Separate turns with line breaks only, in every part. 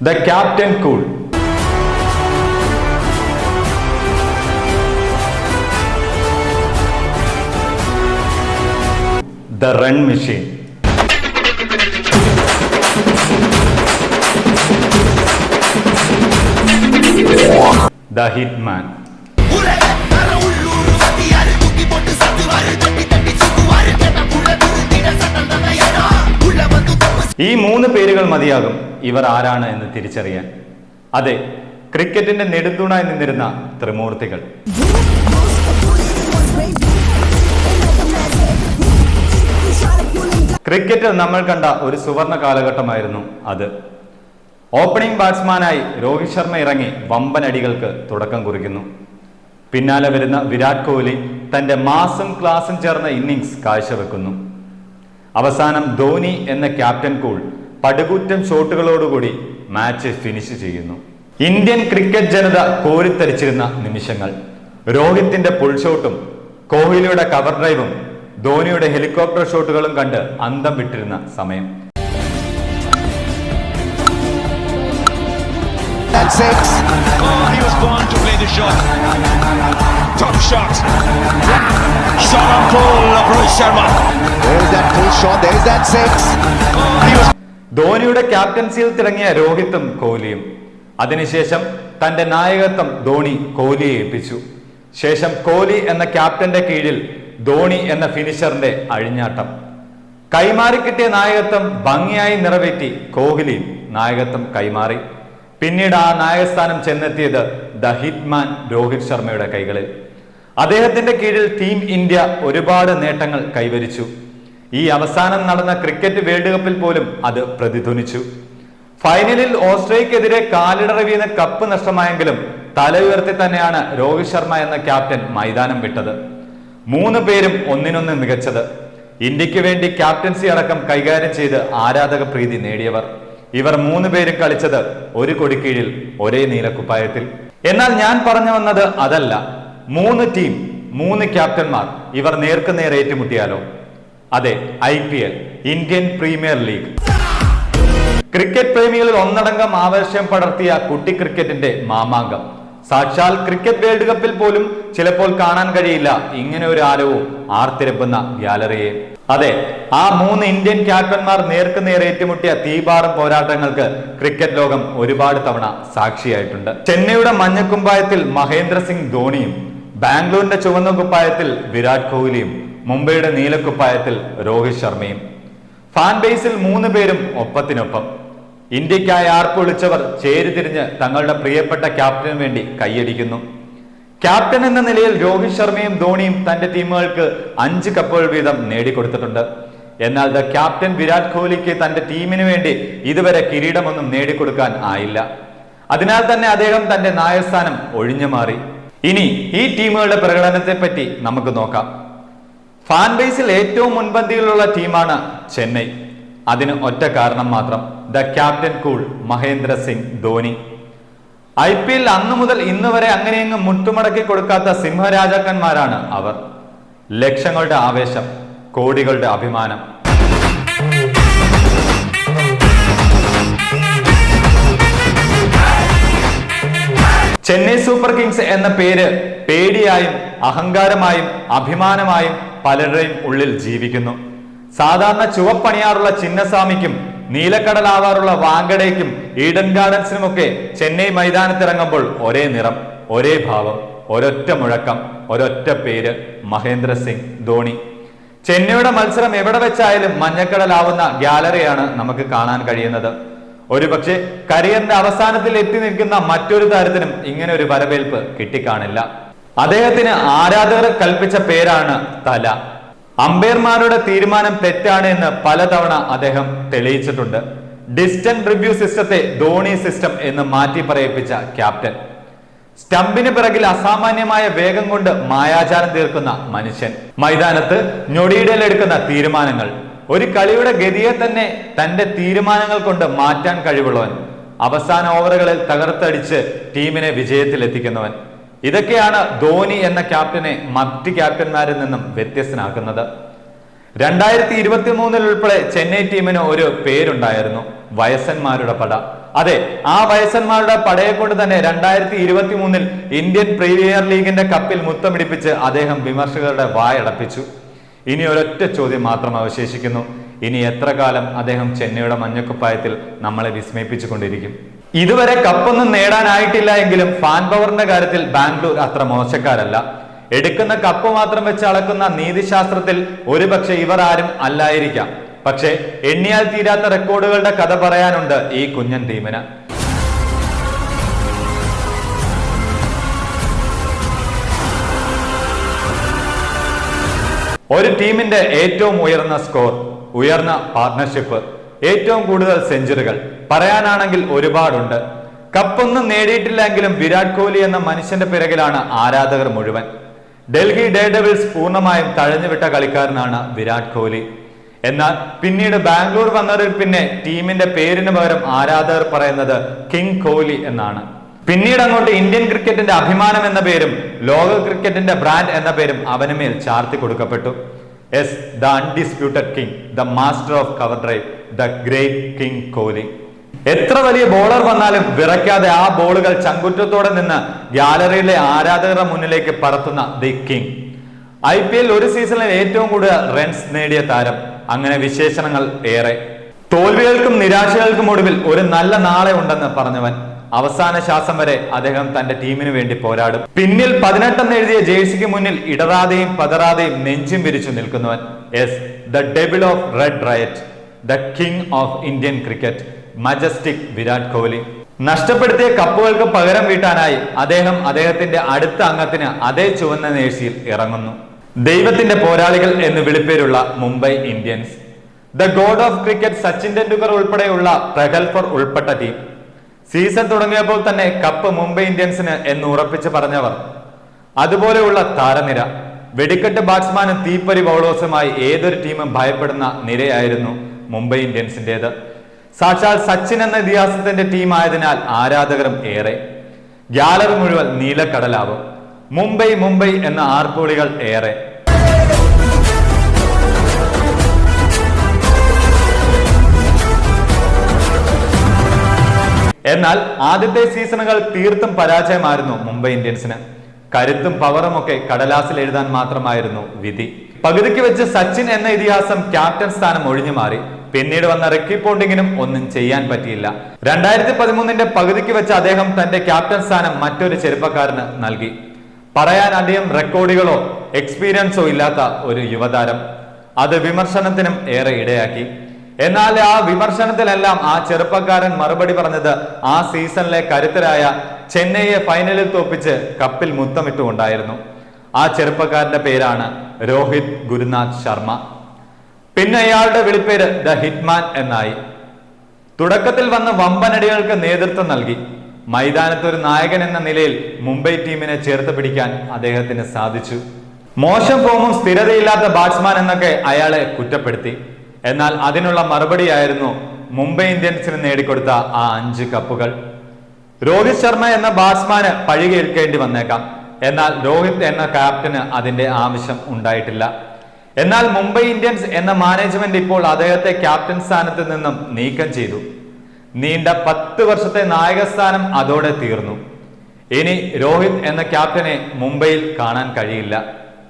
The Captain Cool. The Run Machine. The Hitman. ഈ മൂന്ന് പേരുകൾ മതിയാകും. ഇവർ ആരാണ് എന്ന് തിരിച്ചറിയാൻ. അതെ ക്രിക്കറ്റിന്റെ നെടുന്തൂണായി നിന്നിരുന്ന ത്രിമൂർത്തികൾ. ക്രിക്കറ്റിൽ നമ്മൾ കണ്ട ഒരു സുവർണ കാലഘട്ടമായിരുന്നു അത്. ഓപ്പണിംഗ് ബാറ്റ്സ്മാനായി രോഹിത് ശർമ്മ ഇറങ്ങി വമ്പൻ അടികൾക്ക് തുടക്കം കുറിക്കുന്നു. പിന്നാലെ വരുന്ന വിരാട് കോഹ്ലി തന്റെ മാസും ക്ലാസും ചേർന്ന ഇന്നിങ്സ് കാഴ്ചവെക്കുന്നു. അവസാനം ധോനി എന്ന ക്യാപ്റ്റൻ കൂൾ പടുകൂറ്റം ഷോട്ടുകളോടുകൂടി മാച്ച് ഫിനിഷ് ചെയ്യുന്നു. ഇന്ത്യൻ ക്രിക്കറ്റ് ജനത കോരിത്തരിച്ചിരുന്ന നിമിഷങ്ങൾ. രോഹിത്തിന്റെ പുൾ ഷോട്ടും കോഹ്ലിയുടെ കവർ ഡ്രൈവും ധോനിയുടെ ഹെലികോപ്റ്റർ ഷോട്ടുകളും കണ്ട് അന്തം വിട്ടിരുന്ന സമയം.
Oh, he was born to the shot. Top shot. Shot on goal of Rohit Sharma.
There's that full shot. There's that six.
ധോണിയുടെ
ധോനിയുടെ ക്യാപ്റ്റൻസിയിൽ തിളങ്ങിയ രോഹിത്തും കോഹ്ലിയും അതിനുശേഷം തന്റെ നായകത്വം ധോണി കോഹ്ലിയെ ഏൽപ്പിച്ചു ശേഷം കോഹ്ലി എന്ന ക്യാപ്റ്റന്റെ കീഴിൽ ധോണി എന്ന ഫിനിഷറിന്റെ അഴിഞ്ഞാട്ടം കൈമാറി കിട്ടിയ നായകത്വം ഭംഗിയായി നിറവേറ്റി കോഹ്ലി നായകത്വം കൈമാറി പിന്നീട് ആ നായകസ്ഥാനം ചെന്നെത്തിയത് ദ ഹിറ്റ്മാൻ രോഹിത് ശർമ്മയുടെ കൈകളിൽ. അദ്ദേഹത്തിന്റെ കീഴിൽ ടീം ഇന്ത്യ ഒരുപാട് നേട്ടങ്ങൾ കൈവരിച്ചു. ഈ അവസാനം നടന്ന ക്രിക്കറ്റ് വേൾഡ് കപ്പിൽ പോലും അത് പ്രതിധ്വനിച്ചു. ഫൈനലിൽ ഓസ്ട്രേലിയക്കെതിരെ കാലിടറി കപ്പ് നഷ്ടമായെങ്കിലും തല ഉയർത്തി തന്നെയാണ് രോഹിത് ശർമ്മ എന്ന ക്യാപ്റ്റൻ മൈതാനം വിട്ടത്. മൂന്ന് പേരും ഒന്നിനൊന്ന് മികച്ചത്. ഇന്ത്യയ്ക്ക് വേണ്ടി ക്യാപ്റ്റൻസി അടക്കം കൈകാര്യം ചെയ്ത് ആരാധക പ്രീതി നേടിയവർ. ഇവർ മൂന്ന് പേരും കളിച്ചത് ഒരു കൊടിക്കീഴിൽ ഒരേ നീലക്കുപ്പായത്തിൽ. എന്നാൽ ഞാൻ പറഞ്ഞു വന്നത് അതല്ല. മൂന്ന് ടീം മൂന്ന് ക്യാപ്റ്റന്മാർ ഇവർ നേർക്കുനേർ ഏറ്റുമുട്ടിയാലോ? അതെ I P L Indian Premier League. Cricket പ്രേമികളിൽ ഒന്നടങ്കം ആവേശം പടർത്തിയ കുട്ടി ക്രിക്കറ്റിന്റെ മാമാങ്കം. സാക്ഷാൽ ക്രിക്കറ്റ് വേൾഡ് കപ്പിൽ പോലും ചിലപ്പോൾ കാണാൻ കഴിയില്ല. ഇങ്ങനെ ഒരു ആലവും ആർത്തിരപ്പുന്ന ഗ്യാലറിയെ. അതെ ആ മൂന്ന് ഇന്ത്യൻ ക്യാപ്റ്റന്മാർ നേർക്ക് നേർ ഏറ്റുമുട്ടിയ തീപാറും പോരാട്ടങ്ങൾക്ക് ക്രിക്കറ്റ് ലോകം ഒരുപാട് തവണ സാക്ഷിയായിട്ടുണ്ട്. ചെന്നൈയുടെ മഞ്ഞക്കുമ്പായത്തിൽ മഹേന്ദ്ര സിംഗ് ധോണിയും ബാംഗ്ലൂരിന്റെ ചുവന്ന കുപ്പായത്തിൽ വിരാട് കോഹ്ലിയും മുംബൈയുടെ നീലക്കുപ്പായത്തിൽ രോഹിത് ശർമ്മയും. ഫാൻ ബേസിൽ മൂന്ന് പേരും ഒപ്പത്തിനൊപ്പം. ഇന്ത്യക്കായി ആർപ്പൊളിച്ചവർ ചേരിതിരിഞ്ഞ് തങ്ങളുടെ പ്രിയപ്പെട്ട ക്യാപ്റ്റന് വേണ്ടി കൈയടിക്കുന്നു. ക്യാപ്റ്റൻ എന്ന നിലയിൽ രോഹിത് ശർമ്മയും ധോണിയും തന്റെ ടീമുകൾക്ക് അഞ്ച് കപ്പുകൾ വീതം നേടിക്കൊടുത്തിട്ടുണ്ട്. എന്നാൽ ദ ക്യാപ്റ്റൻ വിരാട് കോഹ്ലിക്ക് തന്റെ ടീമിന് വേണ്ടി ഇതുവരെ കിരീടമൊന്നും നേടിക്കൊടുക്കാൻ ആയില്ല. അതിനാൽ തന്നെ അദ്ദേഹം തന്റെ നായസ്ഥാനം ഒഴിഞ്ഞു മാറി. ഇനി ഈ ടീമുകളുടെ പ്രകടനത്തെ പറ്റി നമുക്ക് നോക്കാം. ഫാൻ ബേസിൽ ഏറ്റവും മുൻപന്തിയിലുള്ള ടീമാണ് ചെന്നൈ. അതിന് ഒറ്റ കാരണം മാത്രം. The captain cool Mahendra Singh Dhoni I P L അന്നു മുതൽ ഇന്ന് വരെ അങ്ങനെയങ്ങ് മുട്ടുമടക്കി കൊടുക്കാത്ത സിംഹരാജാക്കന്മാരാണ് അവർ. ലക്ഷങ്ങളുടെ ആവേശം കോടികളുടെ അഭിമാനം. ചെന്നൈ സൂപ്പർ കിങ്സ് എന്ന പേര് പേടിയായും അഹങ്കാരമായും അഭിമാനമായും പലരുടെയും ഉള്ളിൽ ജീവിക്കുന്നു. സാധാരണ ചുവപ്പണിയാറുള്ള ചിന്നസ്വാമിക്കും നീലക്കടലാവാറുള്ള വാങ്കടയ്ക്കും ഈഡൻ ഗാർഡൻസിനും ഒക്കെ ചെന്നൈ മൈതാനത്തിറങ്ങുമ്പോൾ ഒരേ നിറം ഒരേ ഭാവം ഒരൊറ്റ മുഴക്കം ഒരൊറ്റ പേര് മഹേന്ദ്ര സിംഗ് ധോണി. ചെന്നൈയുടെ മത്സരം എവിടെ വെച്ചായാലും മഞ്ഞക്കടലാവുന്ന ഗ്യാലറിയാണ് നമുക്ക് കാണാൻ കഴിയുന്നത്. ഒരുപക്ഷെ കരിയറിന്റെ അവസാനത്തിൽ എത്തി നിൽക്കുന്ന മറ്റൊരു താരത്തിനും ഇങ്ങനെ ഒരു വരവേൽപ്പ് കിട്ടിക്കാണില്ല. അദ്ദേഹത്തിന് ആരാധകർ കൽപ്പിച്ച പേരാണ് തല. അമ്പയർമാരുടെ തീരുമാനം തെറ്റാണ് എന്ന് പലതവണ അദ്ദേഹം തെളിയിച്ചിട്ടുണ്ട്. ഡിസ്റ്റന്റ് റിവ്യൂ സിസ്റ്റത്തെ ധോണി സിസ്റ്റം എന്ന് മാറ്റി പറയിപ്പിച്ച ക്യാപ്റ്റൻ സ്റ്റംപിന് പിറകിൽ അസാമാന്യമായ വേഗം കൊണ്ട് മായാചാരം തീർക്കുന്ന മനുഷ്യൻ. മൈതാനത്ത് ഞൊടിയിടയിൽ എടുക്കുന്ന തീരുമാനങ്ങൾ. ഒരു കളിയുടെ ഗതിയെ തന്നെ തന്റെ തീരുമാനങ്ങൾ കൊണ്ട് മാറ്റാൻ കഴിവുള്ളവൻ. അവസാന ഓവറുകളിൽ തകർത്തടിച്ച് ടീമിനെ വിജയത്തിൽ എത്തിക്കുന്നവൻ ഇതൊക്കെയാണ് ധോനി എന്ന ക്യാപ്റ്റനെ മറ്റ് ക്യാപ്റ്റന്മാരിൽ നിന്നും വ്യത്യസ്തനാക്കുന്നത്. രണ്ടായിരത്തി ഇരുപത്തി മൂന്നിൽ ഉൾപ്പെടെ ചെന്നൈ ടീമിന് ഒരു പേരുണ്ടായിരുന്നു വയസ്സന്മാരുടെ പട. അതെ ആ വയസ്സന്മാരുടെ പടയെ കൊണ്ട് തന്നെ രണ്ടായിരത്തി ഇരുപത്തി മൂന്നിൽ ഇന്ത്യൻ പ്രീമിയർ ലീഗിന്റെ കപ്പിൽ മുത്തമിടിപ്പിച്ച് അദ്ദേഹം വിമർശകരുടെ വായടപ്പിച്ചു. ഇനി ഒരൊറ്റ ചോദ്യം മാത്രം അവശേഷിക്കുന്നു. ഇനി എത്ര കാലം അദ്ദേഹം ചെന്നൈയുടെ മഞ്ഞക്കുപ്പായത്തിൽ നമ്മളെ വിസ്മയിപ്പിച്ചു കൊണ്ടിരിക്കും ഇതുവരെ കപ്പൊന്നും നേടാനായിട്ടില്ല എങ്കിലും ഫാൻ പവറിന്റെ കാര്യത്തിൽ ബാംഗ്ലൂർ അത്ര മോശക്കാരല്ല. എടുക്കുന്ന കപ്പ് മാത്രം വെച്ച് അളക്കുന്ന നീതിശാസ്ത്രത്തിൽ ഒരുപക്ഷെ ഇവർ ആരും അല്ലായിരിക്കാം. പക്ഷേ എണ്ണിയാൽ തീരാത്ത റെക്കോർഡുകളുടെ കഥ പറയാനുണ്ട് ഈ കുഞ്ഞൻ ടീമിന്. ഒരു ടീമിന്റെ ഏറ്റവും ഉയർന്ന സ്കോർ ഉയർന്ന പാർട്ണർഷിപ്പ് ഏറ്റവും കൂടുതൽ സെഞ്ചുറികൾ. പറയാനാണെങ്കിൽ ഒരുപാടുണ്ട്. കപ്പൊന്നും നേടിയിട്ടില്ലെങ്കിലും വിരാട് കോഹ്ലി എന്ന മനുഷ്യന്റെ പിറകിലാണ് ആരാധകർ മുഴുവൻ. ഡൽഹി ഡേ ഡെവിൾസ് പൂർണമായും തഴഞ്ഞുവിട്ട കളിക്കാരനാണ് വിരാട് കോഹ്ലി. എന്നാൽ പിന്നീട് ബാംഗ്ലൂർ വന്നതിൽ പിന്നെ ടീമിന്റെ പേരിന് പകരം ആരാധകർ പറയുന്നത് കിങ് കോഹ്ലി എന്നാണ്. പിന്നീട് അങ്ങോട്ട് ഇന്ത്യൻ ക്രിക്കറ്റിന്റെ അഭിമാനം എന്ന പേരും ലോക ക്രിക്കറ്റിന്റെ ബ്രാൻഡ് എന്ന പേരും അവന് മേൽ ചാർത്തി കൊടുക്കപ്പെട്ടു. As the undisputed king the master of cover drive the great king Kohli. എത്ര വലിയ ബോളർ വന്നാലും വിറയ്ക്കാതെ ആ ബോളുകൾ ചങ്കുറ്റത്തോടെ നിന്ന് ഗാലറിയിലെ ആരാധകരുടെ മുന്നിലേക്ക് പറത്തുന്ന the king I P L ഒരു സീസണിൽ ഏറ്റവും കൂടുതൽ റൺസ് നേടിയ താരം. അങ്ങനെ വിശേഷണങ്ങൾ ഏറെ. തോൽവികൾക്കും നിരാശകൾക്കും ഒടുവിൽ ഒരു നല്ല നാളെ ഉണ്ടെന്ന് പറഞ്ഞവൻ അവസാന ശ്വാസം വരെ അദ്ദേഹം തന്റെ ടീമിന് വേണ്ടി പോരാടും. പിന്നിൽ പതിനെട്ടെന്ന് എഴുതിയ ജേഴ്സിക്ക് മുന്നിൽ ഇടറാതെയും പതറാതെയും നെഞ്ചും വിരിച്ചു നിൽക്കുന്നവൻ as the devil of red riot the king of Indian cricket majestic Virat Kohli. നഷ്ടപ്പെടുത്തിയ കപ്പുകൾക്ക് പകരം വീട്ടാനായി അദ്ദേഹം അദ്ദേഹത്തിന്റെ അടുത്ത അംഗത്തിന് അതേ ചുവന്ന നേഴ്സിയിൽ ഇറങ്ങുന്നു. ദൈവത്തിന്റെ പോരാളികൾ എന്ന് വിളിപ്പേരുള്ള Mumbai Indians. The god of cricket Sachin Tendulkar ഉൾപ്പെടെയുള്ള പ്രഗത്ഭർ ഉൾപ്പെട്ട ടീം സീസൺ തുടങ്ങിയപ്പോൾ തന്നെ കപ്പ് മുംബൈ ഇന്ത്യൻസിന് എന്ന് ഉറപ്പിച്ച് പറഞ്ഞവർ. അതുപോലെയുള്ള താരനിര. വെടിക്കെട്ട് ബാറ്റ്സ്മാനും തീപ്പരി ബൗളേഴ്സുമായി ഏതൊരു ടീമും ഭയപ്പെടുന്ന നിരയായിരുന്നു മുംബൈ ഇന്ത്യൻസിന്റേത്. സാക്ഷാൽ സച്ചിൻ എന്ന ഇതിഹാസത്തിന്റെ ടീമായതിനാൽ ആരാധകരും ഏറെ. ഗ്യാലറി മുഴുവൻ നീലക്കടലാവും. മുംബൈ മുംബൈ എന്ന ആർപ്പുളികൾ ഏറെ. എന്നാൽ ആദ്യത്തെ സീസണുകൾ തീർത്തും പരാജയമായിരുന്നു മുംബൈ ഇന്ത്യൻസിന്. കരുത്തും പവറും ഒക്കെ കടലാസിൽ എഴുതാൻ മാത്രമായിരുന്നു വിധി. പകുതിക്ക് വെച്ച് സച്ചിൻ എന്ന ഇതിഹാസം ക്യാപ്റ്റൻ സ്ഥാനം ഒഴിഞ്ഞു മാറി പിന്നീട് വന്ന റിക്കി പോണ്ടിങ്ങിനും ഒന്നും ചെയ്യാൻ പറ്റിയില്ല. രണ്ടായിരത്തി പതിമൂന്നിന്റെ പകുതിക്ക് വെച്ച് അദ്ദേഹം തന്റെ ക്യാപ്റ്റൻ സ്ഥാനം മറ്റൊരു ചെറുപ്പക്കാരന് നൽകി. പറയാൻ അധികം റെക്കോർഡുകളോ എക്സ്പീരിയൻസോ ഇല്ലാത്ത ഒരു യുവതാരം. അത് വിമർശനത്തിനും ഏറെ ഇടയാക്കി. എന്നാൽ ആ വിമർശനത്തിലെല്ലാം ആ ചെറുപ്പക്കാരൻ മറുപടി പറഞ്ഞത് ആ സീസണിലെ കരുത്തരായ ചെന്നൈയെ ഫൈനലിൽ തോപ്പിച്ച് കപ്പിൽ മുത്തമിട്ടുകൊണ്ടായിരുന്നു. ആ ചെറുപ്പക്കാരന്റെ പേരാണ് രോഹിത് ഗുരുനാഥ് ശർമ്മ. പിന്നെ അയാളുടെ വിളിപ്പേര് ദ ഹിറ്റ്മാൻ എന്നായി. തുടക്കത്തിൽ വന്ന വമ്പനടികൾക്ക് നേതൃത്വം നൽകി. മൈതാനത്ത് ഒരു നായകൻ എന്ന നിലയിൽ മുംബൈ ടീമിനെ ചേർത്ത് പിടിക്കാൻ അദ്ദേഹത്തിന് സാധിച്ചു. മോശം ഫോമും സ്ഥിരതയില്ലാത്ത ബാറ്റ്സ്മാൻ എന്നൊക്കെ അയാളെ കുറ്റപ്പെടുത്തി. എന്നാൽ അതിനുള്ള മറുപടിയായിരുന്നു മുംബൈ ഇന്ത്യൻസിന് നേടിക്കൊടുത്ത ആ അഞ്ച് കപ്പുകൾ. രോഹിത് ശർമ്മ എന്ന ബാറ്റ്സ്മാന് പഴികേൽക്കേണ്ടി വന്നേക്കാം. എന്നാൽ രോഹിത് എന്ന ക്യാപ്റ്റന് അതിന്റെ ആവശ്യം ഉണ്ടായിട്ടില്ല. എന്നാൽ മുംബൈ ഇന്ത്യൻസ് എന്ന മാനേജ്മെന്റ് ഇപ്പോൾ അദ്ദേഹത്തെ ക്യാപ്റ്റൻ സ്ഥാനത്ത് നിന്നും നീക്കം ചെയ്തു. നീണ്ട പത്ത് വർഷത്തെ നായകസ്ഥാനം അതോടെ തീർന്നു. ഇനി രോഹിത് എന്ന ക്യാപ്റ്റനെ മുംബൈയിൽ കാണാൻ കഴിയില്ല.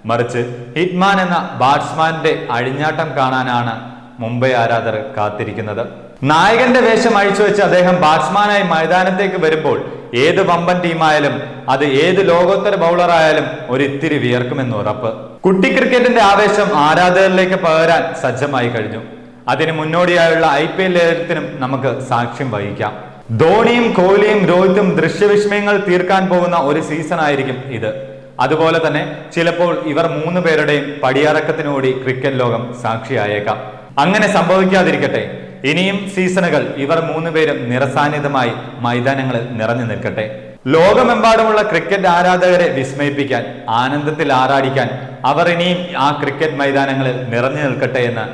മറിച്ച് ഹിറ്റ്മാൻ എന്ന ബാറ്റ്സ്മാന്റെ അഴിഞ്ഞാട്ടം കാണാനാണ് മുംബൈ ആരാധകർ കാത്തിരിക്കുന്നത്. നായകന്റെ വേഷം അഴിച്ചു വെച്ച് അദ്ദേഹം ബാറ്റ്സ്മാനായി മൈതാനത്തേക്ക് വരുമ്പോൾ ഏത് വമ്പൻ ടീമായാലും അത് ഏത് ലോകോത്തര ബൗളറായാലും ഒരിത്തിരി വിയർക്കുമെന്ന് ഉറപ്പ്. കുട്ടി ക്രിക്കറ്റിന്റെ ആവേശം ആരാധകരിലേക്ക് പകരാൻ സജ്ജമായി കഴിഞ്ഞു. അതിന് മുന്നോടിയായുള്ള ഐ പി എൽ ലേലത്തിനും നമുക്ക് സാക്ഷ്യം വഹിക്കാം. ധോണിയും കോഹ്ലിയും രോഹിത്തും ദൃശ്യവിസ്മയങ്ങൾ തീർക്കാൻ പോകുന്ന ഒരു സീസൺ ആയിരിക്കും ഇത്. അതുപോലെ തന്നെ ചിലപ്പോൾ ഇവർ മൂന്ന് പേരുടെയും പടിയറക്കത്തിനോടി ക്രിക്കറ്റ് ലോകം സാക്ഷിയായേക്കാം. അങ്ങനെ സംഭവിക്കാതിരിക്കട്ടെ. ഇനിയും സീസണുകൾ ഇവർ മൂന്നുപേരും നിറസാന്നിധ്യമായി മൈതാനങ്ങളിൽ നിറഞ്ഞു നിൽക്കട്ടെ. ലോകമെമ്പാടുമുള്ള ക്രിക്കറ്റ് ആരാധകരെ വിസ്മയിപ്പിക്കാൻ ആനന്ദത്തിൽ ആറാടിക്കാൻ അവർ ഇനിയും ആ ക്രിക്കറ്റ് മൈതാനങ്ങളിൽ നിറഞ്ഞു നിൽക്കട്ടെ എന്ന്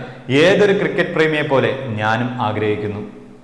ഏതൊരു ക്രിക്കറ്റ് പ്രേമിയെ പോലെ ഞാനും ആഗ്രഹിക്കുന്നു.